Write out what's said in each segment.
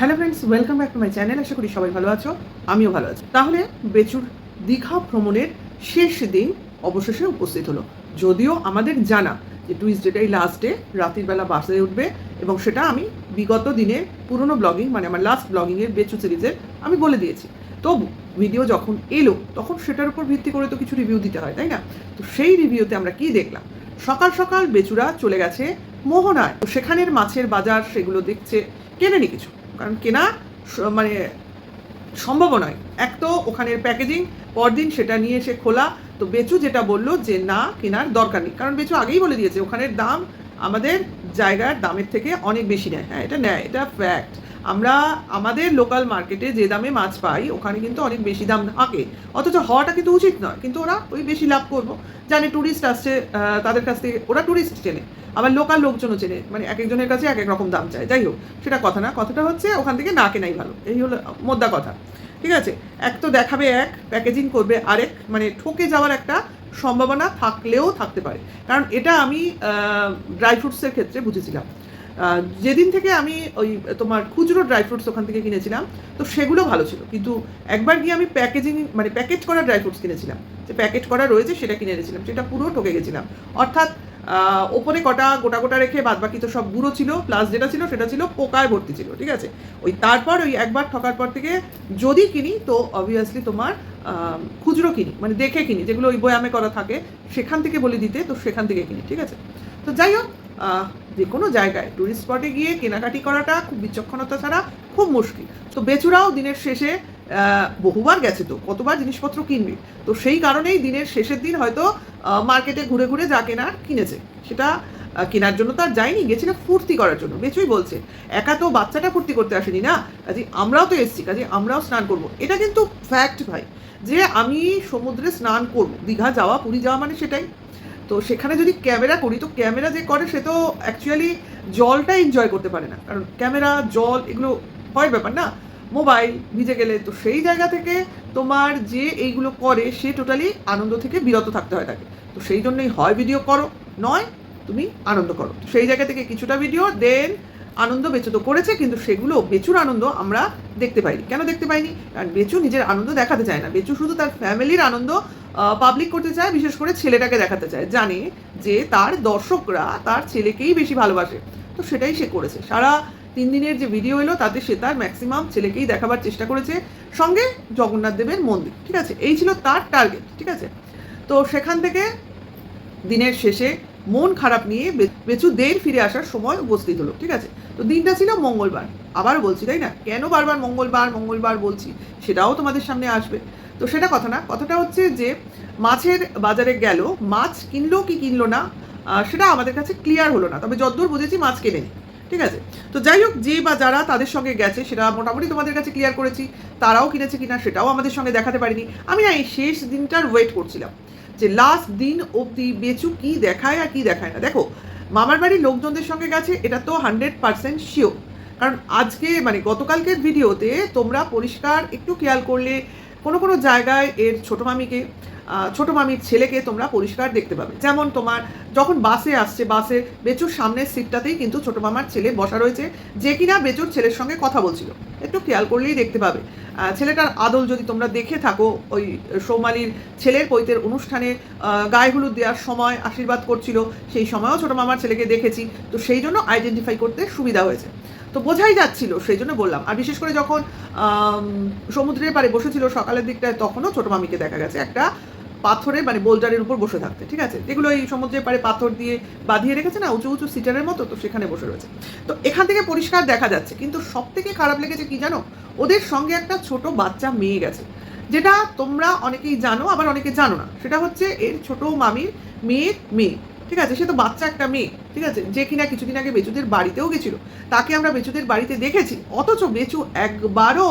Hello friends welcome back to my channel আশা করি সবাই ভালো আছো, আমিও ভালো আছি। তাহলে বেচুর দীঘা ভ্রমণের শেষ দিন অবশেষে উপস্থিত হলো। যদিও আমাদের জানা যে টুইসডেটাই লাস্ট ডে রাতের বেলা বাসে উঠবে এবং সেটা আমি বিগত দিনের পুরনো ব্লগিং মানে আমার লাস্ট ব্লগিংয়ের বেচু সিরিজের আমি বলে দিয়েছি। তবু ভিডিও যখন এলো, তখন সেটার উপর ভিত্তি করে তো কিছু রিভিউ দিতে হয়, তাই না? তো সেই রিভিউতে আমরা কি দেখলাম? সকাল সকাল বেচুরা চলে গেছে মোহনায়। সেখানের মাছের বাজার সেগুলো দেখছে, কেনেনি কিছু। কারণ কেনা মানে সম্ভব নয়। এক তো ওখানের প্যাকেজিং পরদিন সেটা নিয়ে এসে খোলা। তো বেচু যেটা বলল যে না, কেনার দরকার নেই। কারণ বেচু আগেই বলে দিয়েছে, ওখানের দাম আমাদের জায়গার দামের থেকে অনেক বেশি নেয়। হ্যাঁ এটা নেয়, এটা ফ্যাক্ট আমরা আমাদের লোকাল মার্কেটে যে দামে মাছ পাই, ওখানে কিন্তু অনেক বেশি দাম থাকে। অথচ হওয়াটা কিন্তু উচিত নয়, কিন্তু ওরা ওই বেশি লাভ করব। জানে ট্যুরিস্ট আসছে তাদের কাছ থেকে, ওরা ট্যুরিস্ট চেনে, আবার লোকাল লোকজনও চেনে মানে এক একজনের কাছে এক এক রকম দাম চায়। যাই হোক, সেটা কথা না, কথাটা হচ্ছে ওখান থেকে না কেনাই ভালো, এই হলো মোদ্দা কথা। ঠিক আছে? এক তো দেখাবে এক প্যাকেজিং করবে আরেক মানে ঠকে যাওয়ার একটা সম্ভাবনা থাকলেও থাকতে পারে। কারণ এটা আমি ড্রাই ফ্রুটসের ক্ষেত্রে বুঝেছিলাম। যেদিন থেকে আমি ওই তোমার খুচরো ড্রাই ফ্রুটস ওখান থেকে কিনেছিলাম, তো সেগুলো ভালো ছিল। কিন্তু একবার গিয়ে আমি প্যাকেজিং মানে প্যাকেট করা ড্রাই ফ্রুটস কিনেছিলাম। যে প্যাকেট করা রয়েছে সেটা কিনে এনেছিলাম, সেটা পুরো ঠকে গেছিলাম। অর্থাৎ ওপরে কটা, গোটা গোটা রেখে বাদ বাকি তো সব গুঁড়ো ছিল প্লাস যেটা ছিল সেটা ছিল পোকায় ভর্তি ছিল, ঠিক আছে? ওই তারপর ওই একবার ঠকার পর থেকে যদি কিনি, তো অবভিয়াসলি তোমার খুচরো কিনি মানে দেখে কিনি, যেগুলো ওই বয়ামে করা থাকে, সেখান থেকে বলে দিতে, তো সেখান থেকে কিনি, ঠিক আছে? তো যাই হোক যে কোনো জায়গায় টুরিস্ট স্পটে গিয়ে কেনাকাটি করাটা খুব বিচক্ষণতা ছাড়া খুব মুশকিল। তো বেচুরাও দিনের শেষে বহুবার গেছে তো, কতবার জিনিসপত্র কিনবে? তো সেই কারণেই দিনের শেষের দিন হয়তো মার্কেটে ঘুরে ঘুরে যা কেনার কিনেছে। সেটা কেনার জন্য তো আর যায়নি, গেছিল ফুর্তি করার জন্য। বেচুই বলছে, একা তো বাচ্চাটা ফুর্তি করতে আসেনি না? কাজে আমরাও তো এসছি, কাজে আমরাও স্নান করব। এটা কিন্তু ফ্যাক্ট ভাই, যে আমি সমুদ্রে স্নান করব, দীঘা যাওয়া, পুরী যাওয়া মানে সেটাই। তো সেখানে যদি ক্যামেরা করি, তো ক্যামেরা যে করে সে তো অ্যাকচুয়ালি জলটা এনজয় করতে পারে না। কারণ ক্যামেরা, জল এগুলো হয় ব্যাপার না। মোবাইল ভিজে গেলে তো সেই জায়গা থেকে তোমার যে এইগুলো করে, সে টোটালি আনন্দ থেকে বিরত থাকতে হয় তাকে। তো সেই জন্যই হয় ভিডিও করো, নয়, তুমি আনন্দ করো। সেই জায়গা থেকে কিছুটা ভিডিও দেন আনন্দ বেচু তো করেছে, কিন্তু সেগুলো, বেচুর আনন্দ আমরা দেখতে পাইনি। কেন দেখতে পাইনি? কারণ বেচু নিজের আনন্দ দেখাতে চায় না। বেচু শুধু তার ফ্যামিলির আনন্দ পাবলিক করতে চায়, বিশেষ করে ছেলেটাকে দেখাতে চায়। জানে যে তার দর্শকরা তার ছেলেকেই বেশি ভালোবাসে। তো সেটাই সে করেছে। সারা তিন দিনের যে ভিডিও এলো, তাতে সে তার ম্যাক্সিমাম ছেলেকেই দেখাবার চেষ্টা করেছে। সঙ্গে জগন্নাথ দেবের মন্দির, ঠিক আছে? এই ছিল তার টার্গেট ঠিক আছে? তো সেখান থেকে দিনের শেষে মন খারাপ নিয়ে বেচু দের ফিরে আসার সময় উপস্থিত হলো, ঠিক আছে? তো দিনটা ছিল মঙ্গলবার, আবার বলছি, তাই না? কেন বারবার মঙ্গলবার মঙ্গলবার বলছি, সেটাও তোমাদের সামনে আসবে। তো সেটা কথা না, কথাটা হচ্ছে যে মাছের বাজারে গেল, মাছ কিনলো কি কিনলো না সেটা আমাদের কাছে ক্লিয়ার হলো না, তবে যদ্দূর বুঝেছি মাছ কেনেনি, ঠিক আছে? তো যাই হোক, যে বা যারা তাদের সঙ্গে গেছে, সেটা মোটামুটি তোমাদের কাছে ক্লিয়ার করেছি, তারাও কিনেছে কিনা সেটাও আমাদের সঙ্গে দেখাতে পারিনি, আমি না এই শেষ দিনটার ওয়েট করছিলাম। যে লাস্ট দিন অবধি বেচু কি দেখায় আর কি দেখায় না। দেখো, মামার বাড়ির লোকজনদের সঙ্গে গেছে, এটা তো হান্ড্রেড পারসেন্ট শিওর কারণ আজকে মানে গতকালকের ভিডিওতে তোমরা পরিষ্কার একটু খেয়াল করলে কোনো কোনো জায়গায় এর ছোটো মামিকে ছোটো মামির ছেলেকে তোমরা পরিষ্কার দেখতে পাবে। যেমন তোমার যখন বাসে আসছে, বাসে বেচুর সামনের সিটটাতেই কিন্তু ছোটো মামার ছেলে বসা রয়েছে, যে কিনা বেচুর ছেলের সঙ্গে কথা বলছিল। একটু খেয়াল করলেই দেখতে পাবে। ছেলেটার আদল যদি তোমরা দেখে থাকো, ওই সৌমালির ছেলের পৈতের অনুষ্ঠানে গায়ে হলুদ দেওয়ার সময় আশীর্বাদ করছিল, সেই সময়ও ছোটো মামার ছেলেকে দেখেছি। তো সেই জন্য আইডেন্টিফাই করতে সুবিধা হয়েছে। তো বোঝাই যাচ্ছিল, সেই জন্য বললাম। আর বিশেষ করে যখন সমুদ্রের পাড়ে বসেছিল সকালের দিকটায়, তখনও ছোটো মামিকে দেখা গেছে। একটা পাথরের মানে বোল্ডারের উপর বসে থাকতে, ঠিক আছে? যেগুলো এই সমুদ্রের পাড়ে পাথর দিয়ে বাঁধিয়ে রেখেছে না, উঁচু উঁচু সিটারের মতো, তো সেখানে বসে রয়েছে। তো এখান থেকে পরিষ্কার দেখা যাচ্ছে, কিন্তু সব থেকে খারাপ লেগেছে কি জানো? ওদের সঙ্গে একটা ছোট বাচ্চা মেয়ে গেছে, যেটা তোমরা অনেকেই জানো, আবার অনেকে জানো না। সেটা হচ্ছে এর ছোট মামির মেয়ের মেয়ে। ঠিক আছে? সে তো বাচ্চা একটা মেয়ে, ঠিক আছে? যে কিনা কিছুদিন আগে বেচুদের বাড়িতেও গেছিল। তাকে আমরা বেচুদের বাড়িতে দেখেছি। অথচ বেচু একবারও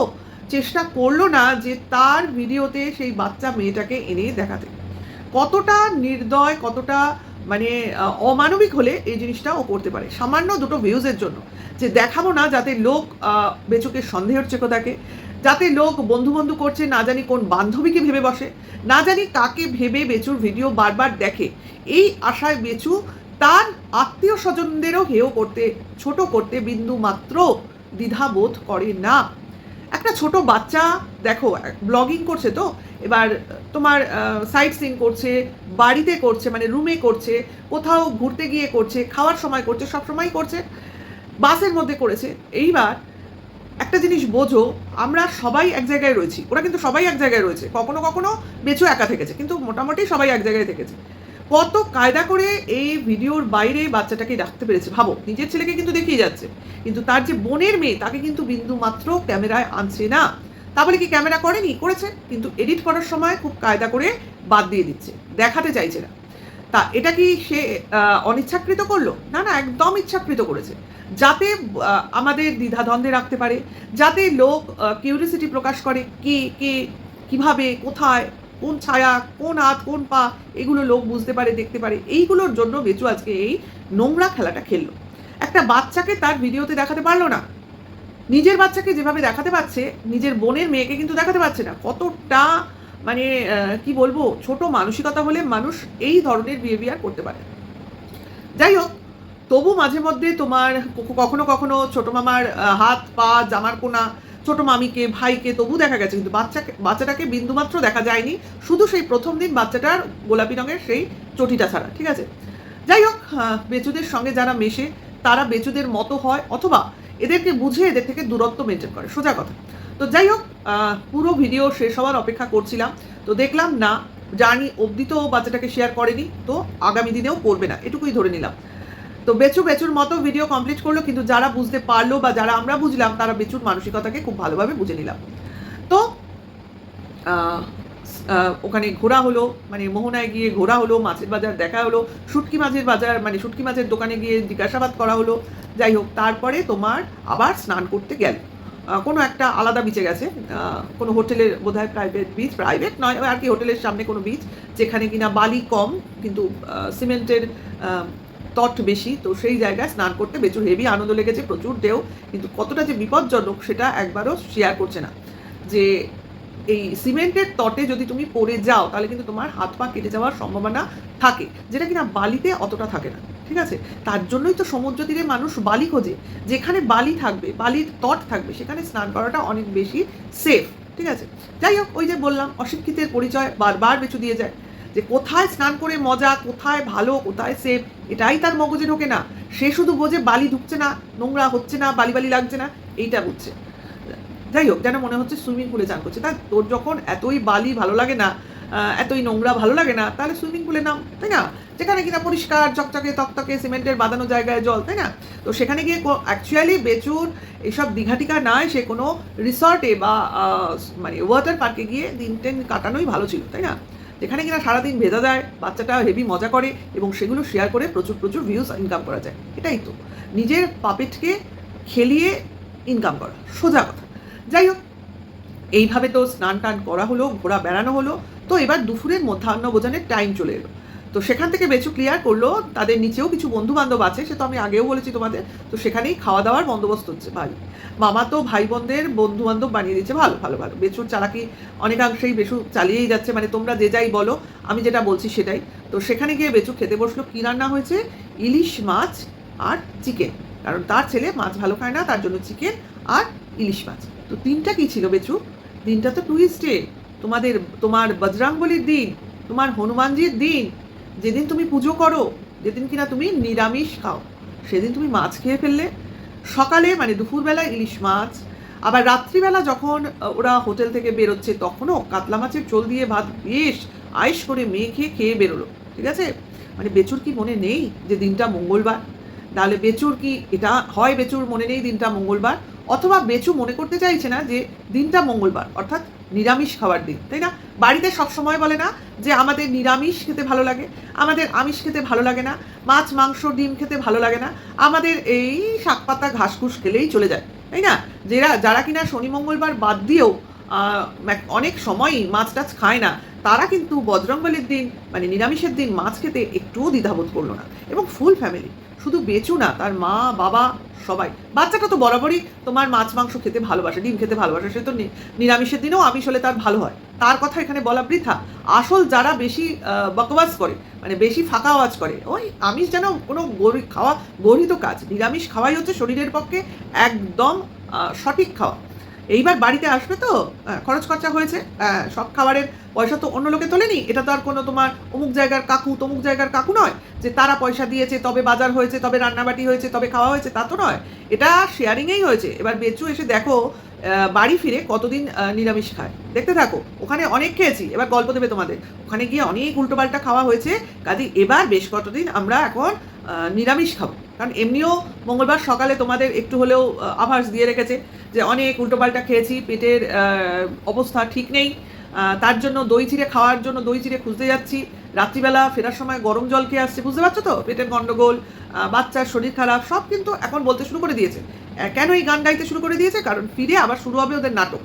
চেষ্টা করল না যে তার ভিডিওতে সেই বাচ্চা মেয়েটাকে এনে দেখাতে। কতটা নির্দয়, কতটা মানে অমানবিক হলে এই জিনিসটা ও করতে পারে। সামান্য দুটো ভিউজের জন্য। যে দেখাবো না যাতে লোক বেচুকে সন্দেহের চেকো থাকে যাতে লোক বন্ধু বন্ধু করছে, না জানি কোন বান্ধবীকে ভেবে বসে, না জানি কাকে ভেবে বেচুর ভিডিও বারবার দেখে। এই আশায় বেচু তার আত্মীয় স্বজনদেরও হেয় করতে, ছোট করতে বিন্দু মাত্র দ্বিধা বোধ করে না। একটা ছোট বাচ্চা, দেখো, ব্লগিং করছে তো, এবার তোমার সাইট সিন করছে, বাড়িতে করছে মানে রুমে করছে, কোথাও ঘুরতে গিয়ে করছে, খাওয়ার সময় করছে সব সময় করছে, বাসের মধ্যে করেছে। এইবার একটা জিনিস বোঝো, আমরা সবাই এক জায়গায় রয়েছি। ওরা কিন্তু সবাই এক জায়গায় রয়েছে। কখনো কখনো বেচু একা থেকেছে, কিন্তু মোটামুটি সবাই এক জায়গায় থেকেছে। কত কায়দা করে এই ভিডিওর বাইরে বাচ্চাটাকে রাখতে পেরেছে? ভাবো, নিজের ছেলেকে কিন্তু দেখিয়ে যাচ্ছে। কিন্তু তার যে বোনের মেয়ে, তাকে কিন্তু বিন্দু মাত্র ক্যামেরায় আনছে না। তাহলে কি ক্যামেরা করেনি? করেছে। কিন্তু এডিট করার সময় খুব কায়দা করে বাদ দিয়ে দিচ্ছে। দেখাতে চাইছে না। তা এটা কি সে অনিচ্ছাকৃত করল? না না, একদম ইচ্ছাকৃত করেছে। যাতে আমাদের দ্বিধাদ্বন্দ্বে রাখতে পারে, যাতে লোক কিউরিসিটি প্রকাশ করে কে কে, কীভাবে, কোথায়, কোন ছায়া, কোন হাত কোন পা, এগুলো লোক বুঝতে পারে, দেখতে পারে। এইগুলোর জন্য বেচু আজকে এই নোংরা খেলাটা খেললো। একটা বাচ্চাকে তার ভিডিওতে দেখাতে পারল না। নিজের বাচ্চাকে যেভাবে দেখাতে পাচ্ছে নিজের বোনের মেয়েকে কিন্তু দেখাতে পারছে না। কতটা মানে কি বলব, ছোট মানসিকতা হলে মানুষ এই ধরনের বিহেভিয়ার করতে পারে। যাই হোক, তবু মাঝে মধ্যে তোমার কখনো কখনো ছোট মামার হাত, পা, জামার কোনা, ছোট মামিকে, ভাইকে, তবু দেখা গেছে, কিন্তু বাচ্চাকে, বাচ্চাটাকে বিন্দুমাত্র দেখা যায়নি। শুধু সেই প্রথম দিন বাচ্চাটার গোলাপি রঙের সেই চটিটা ছাড়া, ঠিক আছে? যাই হোক বেচুদের সঙ্গে যারা মেশে, তারা বেচুদের মতো হয়, অথবা এদেরকে বুঝে এদের থেকে দূরত্ব মেনটেন করে। সোজা কথা। তো যাই হোক পুরো ভিডিও শেষ হওয়ার অপেক্ষা করছিলাম। তো দেখলাম, না জানি অবধি তো বাচ্চাটাকে শেয়ার করেনি, তো আগামী দিনেও করবে না, এটুকুই ধরে নিলাম। তো বেচু বেচুর মতো ভিডিও কমপ্লিট করল, কিন্তু যারা বুঝতে পারল বা যারা আমরা বুঝলাম, তারা বেচুর মানসিকতাকে খুব ভালোভাবে বুঝে নিলাম। তো ওখানে ঘোরা হলো মানে মোহনায় গিয়ে ঘোরা হলো, মাছের বাজার দেখা হলো, শুটকি মাছের বাজার মানে শুটকি মাছের দোকানে গিয়ে জিজ্ঞাসাবাদ করা হলো। যাই হোক, তারপরে তোমার আবার স্নান করতে গেল। কোনো একটা আলাদা বিচে গেছে। কোনো হোটেলের বোধহয় প্রাইভেট বিচ প্রাইভেট নয় আর কি হোটেলের সামনে কোনো বিচ যেখানে কিনা বালি কম, কিন্তু সিমেন্টের তট বেশি। তো সেই জায়গায় স্নান করতে প্রচুর হেভি আনন্দ লেগেছে, প্রচুর ঢেউ, কিন্তু কতটা যে বিপজ্জনক সেটা একবারও শেয়ার করছে না। যে এই সিমেন্টের তটে যদি তুমি পড়ে যাও, তাহলে কিন্তু তোমার হাত পা কেটে যাওয়ার সম্ভাবনা থাকে, যেটা কিনা বালিতে অতটা থাকে না। ঠিক আছে? তার জন্যই তো সমুদ্র তীরে মানুষ বালি খোঁজে। যেখানে বালি থাকবে, বালির তট থাকবে, সেখানে স্নান করাটা অনেক বেশি সেফ ঠিক আছে? যাই হোক, ওই যে বললাম, অশিক্ষিতের পরিচয় বারবার বেঁচু দিয়ে যায়। যে কোথায় স্নান করে মজা, কোথায় ভালো, কোথায় সেফ এটাই তার মগজে ঢোকে না। সে শুধু বোঝে বালি ঢুকছে না, নোংরা হচ্ছে না, বালি বালি লাগছে না, এইটা বুঝছে। যাই হোক, যেন মনে হচ্ছে সুইমিং পুলে চান করছে। তা তোর যখন এতই বালি ভালো লাগে না এতই নোংরা, ভালো লাগে না। তাহলে সুইমিং পুলে নাম, তাই না? যেখানে কিনা পরিষ্কার, চকচকে, তকতকে, সিমেন্টের বাঁধানো জায়গায় জল, তাই না? তো সেখানে গিয়ে অ্যাকচুয়ালি বেচুর এইসব দীঘাটিকা নয় সে কোনো রিসর্টে বা মানে ওয়াটার পার্কে গিয়ে দিন টেন কাটানোই ভালো ছিল, তাই না? যেখানে কিনা সারাদিন ভেজা যায়, বাচ্চাটা হেভি মজা করে এবং সেগুলো শেয়ার করে প্রচুর প্রচুর ভিউজ ইনকাম করা যায়। এটাই তো। নিজের পাপেটকে খেলিয়ে ইনকাম করা, সোজা কথা। যাই হোক, এইভাবে তো স্নান টান করা হলো ঘোরা বেড়ানো হলো। তো এবার দুপুরের মধ্যাহ্ন ভোজনের টাইম চলে এলো। তো সেখান থেকে বেচু ক্লিয়ার করল, তাদের নিচেও কিছু বন্ধু বান্ধব আছে, সে তো আমি আগেও বলেছি তোমাদের, তো সেখানেই খাওয়া দাওয়ার বন্দোবস্ত হচ্ছে ভাই। মামা তো ভাই বোনদের বন্ধু বান্ধব বানিয়ে দিচ্ছে ভালো ভালো ভালো। বেচুর চালাকি অনেকাংশেই বেশু চালিয়েই যাচ্ছে মানে তোমরা যে যাই বলো, আমি যেটা বলছি সেটাই। তো সেখানে গিয়ে বেচু খেতে বসল, কী রান্না হয়েছে? ইলিশ মাছ আর চিকেন। কারণ তার ছেলে মাছ ভালো খায় না, তার জন্য চিকেন আর ইলিশ মাছ। তো তিনটা কি ছিল বেচু? দিনটা তো টুইসডে তোমাদের, তোমার বজরাঙ্গলির দিন, তোমার হনুমানজির দিন, যেদিন তুমি পুজো করো, যেদিন কিনা তুমি নিরামিষ খাও, সেদিন তুমি মাছ খেয়ে ফেললে। সকালে মানে দুপুরবেলা ইলিশ মাছ, আবার রাত্রিবেলা যখন ওরা হোটেল থেকে বেরোচ্ছে, তখনও কাতলা মাছের চোল দিয়ে ভাত বেশ আয়েস করে মেখে খেয়ে বেরোলো, ঠিক আছে? মানে বেচুর কি মনে নেই যে দিনটা মঙ্গলবার? তাহলে বেচুর কি, এটা হয় বেচুর মনে নেই দিনটা মঙ্গলবার? অথবা বেচু মনে করতে চাইছে না যে দিনটা মঙ্গলবার, অর্থাৎ নিরামিষ খাওয়ার দিন, তাই না? বাড়িতে সব সময় বলে না যে আমাদের নিরামিষ খেতে ভালো লাগে, আমাদের আমিষ খেতে ভালো লাগে না, মাছ, মাংস, ডিম খেতে ভালো লাগে না, আমাদের এই শাক পাতা ঘাস ঘুষ খেলেই চলে যায়, তাই না? যারা যারা কিনা শনি, মঙ্গলবার বাদ দিয়েও অনেক সময়ই মাছ টাছ খায় না, তারা কিন্তু বজরঙ্গলের দিন মানে নিরামিষের দিন মাছ খেতে একটুও দ্বিধাবোধ করল না। এবং ফুল ফ্যামিলি শুধু বেচু না, তার মা, বাবা, সবাই। বাচ্চাটা তো বরাবরই তোমার মাছ, মাংস খেতে ভালোবাসে, ডিম খেতে ভালোবাসে, সে তো নিরামিষের দিনেও আমিষ হলে তার ভালো হয়। তার কথা এখানে বলা বৃথা। আসল যারা বেশি বকবাস করে মানে বেশি ফাঁকা আওয়াজ করে, ওই আমিষ যেন কোনো গরি খাওয়া গরিত কাজ। নিরামিষ খাওয়াই হচ্ছে শরীরের পক্ষে একদম সঠিক খাওয়া। এইবার বাড়িতে আসবে তো? খরচ খরচা হয়েছে। সব খাবারের পয়সা তো অন্য লোকে তোলেনি। এটা তো আর কোনো তোমার অমুক জায়গার কাকু, তমুক জায়গার কাকু নয় যে তারা পয়সা দিয়েছে, তবে বাজার হয়েছে, তবে রান্নাবাটি হয়েছে, তবে খাওয়া হয়েছে, তা তো নয়। এটা শেয়ারিংয়েই হয়েছে। এবার বেচু এসে দেখো বাড়ি ফিরে কতদিন নিরামিষ খায়। দেখতে থাকো, ওখানে অনেক খেয়েছি। এবার গল্প দেবে তোমাদের। ওখানে গিয়ে অনেক উল্টোপাল্টা খাওয়া হয়েছে। কাজে এবার বেশ কতদিন আমরা এখন নিরামিষ খাব। কারণ এমনিও মঙ্গলবার সকালে তোমাদের একটু হলেও আভাস দিয়ে রেখেছে যে অনেক উল্টোপাল্টা খেয়েছি পেটের অবস্থা ঠিক নেই। তার জন্য দই চিড়ে খাওয়ার জন্য দই চিড়ে খুঁজতে যাচ্ছি। রাত্রিবেলা ফেরার সময় গরম জল খেয়ে আসছে। বুঝতে পারছ তো? পেটের গন্ডগোল আহ, বাচ্চার শরীর খারাপ সব কিন্তু এখন বলতে শুরু করে দিয়েছে। কেন এই গান গাইতে শুরু করে দিয়েছে? কারণ ফিরে আবার শুরু হবে ওদের নাটক।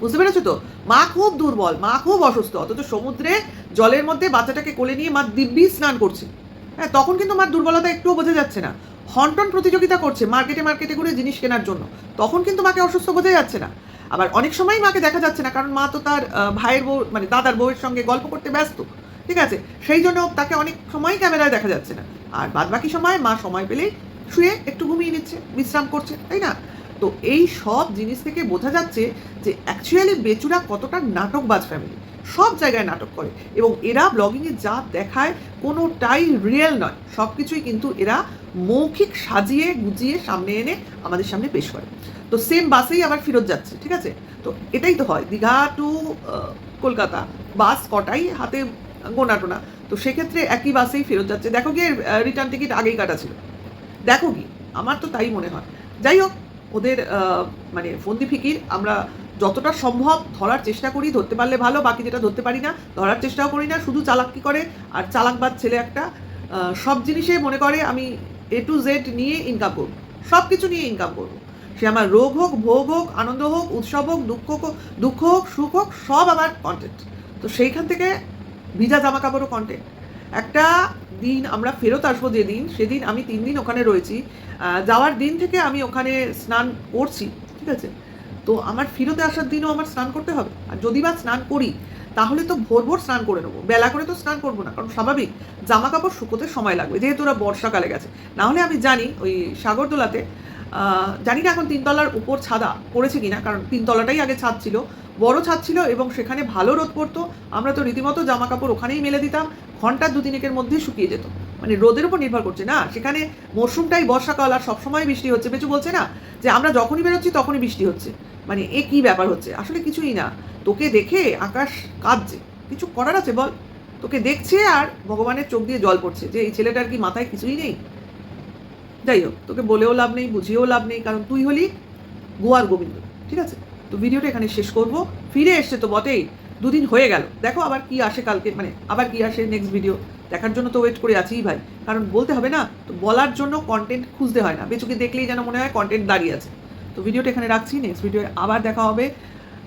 বুঝতে পেরেছ তো? মা খুব দুর্বল মা খুব অসুস্থ। অথচ সমুদ্রে জলের মধ্যে বাচ্চাটাকে কোলে নিয়ে মা দিব্যি স্নান করছে। হ্যাঁ তখন কিন্তু মার দুর্বলতা একটুও বোঝা যাচ্ছে না। হন্টন প্রতিযোগিতা করছে মার্কেটে মার্কেটে ঘুরে জিনিস কেনার জন্য। তখন কিন্তু মাকে অসুস্থ বোঝা যাচ্ছে না। আবার অনেক সময় মাকে দেখা যাচ্ছে না, কারণ মা তো তার ভাইয়ের বউ মানে দাদার বউয়ের সঙ্গে গল্প করতে ব্যস্ত। ঠিক আছে? সেই জন্য তাকে অনেক সময় ক্যামেরায় দেখা যাচ্ছে না। আর বাদ বাকি সময় মা সময় পেলেই শুয়ে একটু ঘুমিয়ে নিচ্ছে, বিশ্রাম করছে, তাই না? তো এই সব জিনিস থেকে বোঝা যাচ্ছে যে অ্যাকচুয়ালি বেচুরা কতটা নাটকবাজ ফ্যামিলি সব জায়গায় নাটক করে। এবং এরা ব্লগিংয়ে যা দেখায় কোনোটাই রিয়েল নয়। সব কিছুই কিন্তু এরা মৌখিক সাজিয়ে গুজিয়ে সামনে এনে আমাদের সামনে পেশ করে। তো সেম বাসেই আবার ফেরত যাচ্ছে, ঠিক আছে? তো এটাই তো হয়। দীঘা টু কলকাতা। বাস কটাই হাতে গোনা টোনা তো সেক্ষেত্রে একই বাসেই ফেরত যাচ্ছে। দেখো গিয়ে রিটার্ন টিকিট আগেই কাটা ছিল। দেখো কি, আমার তো তাই মনে হয়। যাই হোক, ওদের মানে ফন্দি ফিকির, আমরা যতটা সম্ভব ধরার চেষ্টা করি, ধরতে পারলে ভালো, বাকি যেটা ধরতে পারি না, ধরার চেষ্টাও করি না, শুধু চালাকি করে, আর চালাকবাদ ছেলে একটা সব জিনিসে মনে করে আমি এ টু জেড নিয়ে ইনকাম করব সব কিছু নিয়ে ইনকাম করব। সে আমার রোগ হোক, ভোগ হোক, আনন্দ হোক, উৎসব হোক, দুঃখ হোক দুঃখ হোক, সুখ হোক, সব আমার কন্টেন্ট তো সেইখান থেকে ভিজা জামা কাপড়ও কন্টেন্ট একটা দিন আমরা ফেরত আসব যেদিন, সেদিন আমি তিন দিন ওখানে রয়েছি। যাওয়ার দিন থেকে আমি ওখানে স্নান করছি, ঠিক আছে? তো আমার ফিরতে আসার দিনও আমার স্নান করতে হবে। আর যদি বা স্নান করি, তাহলে তো ভোর ভোর স্নান করে নেব। বেলা করে তো স্নান করব না, কারণ স্বাভাবিক জামা কাপড় শুকোতে সময় লাগবে, যেহেতু ওরা বর্ষাকালে গেছে। নাহলে আমি জানি ওই সাগরদোলাতে জানি না এখন তিনতলার উপর ছাদা পড়েছে কিনা, কারণ তিনতলাটাই আগে ছাদ ছিল, বড় ছাদ ছিল এবং সেখানে ভালো রোদ পড়তো। আমরা তো রীতিমতো জামা কাপড় ওখানেই মেলে দিতাম, ঘণ্টার দু তিনেকের মধ্যে শুকিয়ে যেত। মানে রোদের উপর নির্ভর করছে। না, সেখানে মরশুমটাই বর্ষাকাল আর সবসময় বৃষ্টি হচ্ছে। বেচু বলছে না যে, আমরা যখনই বেরোচ্ছি তখনই বৃষ্টি হচ্ছে। মানে এ কি ব্যাপার হচ্ছে? আসলে কিছুই না। তোকে দেখে আকাশ কাঁদছে। কিছু করার আছে বল। তোকে দেখছে আর ভগবানের চোখ দিয়ে জল পড়ছে যে, এই ছেলেটার কি মাথায় কিছুই নেই? যাই হোক, তোকে বলেও লাভ নেই, বুঝিয়েও লাভ নেই, কারণ তুই হলি গোয়ার গোবিন্দ। ঠিক আছে? তো ভিডিওটা এখানে শেষ করব। ফিরে এসছে তো বটেই। দুদিন হয়ে গেল। দেখো আবার কি আসে কালকে মানে আবার কি আসে নেক্সট ভিডিও দেখার জন্য তো ওয়েট করে আছিই ভাই। কারণ বলতে হবে না, তো বলার জন্য কন্টেন্ট খুঁজতে হয় না। বেচুকে দেখলেই যেন মনে হয় কন্টেন্ট দাঁড়িয়ে আছে। তো ভিডিওটা এখানে রাখছি নেক্সট ভিডিও আবার দেখা হবে।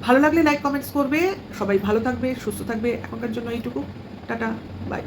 ভালো লাগলে লাইক কমেন্টস করবে। সবাই ভালো থাকবে, সুস্থ থাকবে। এখনকার জন্য এইটুকু। Tata bye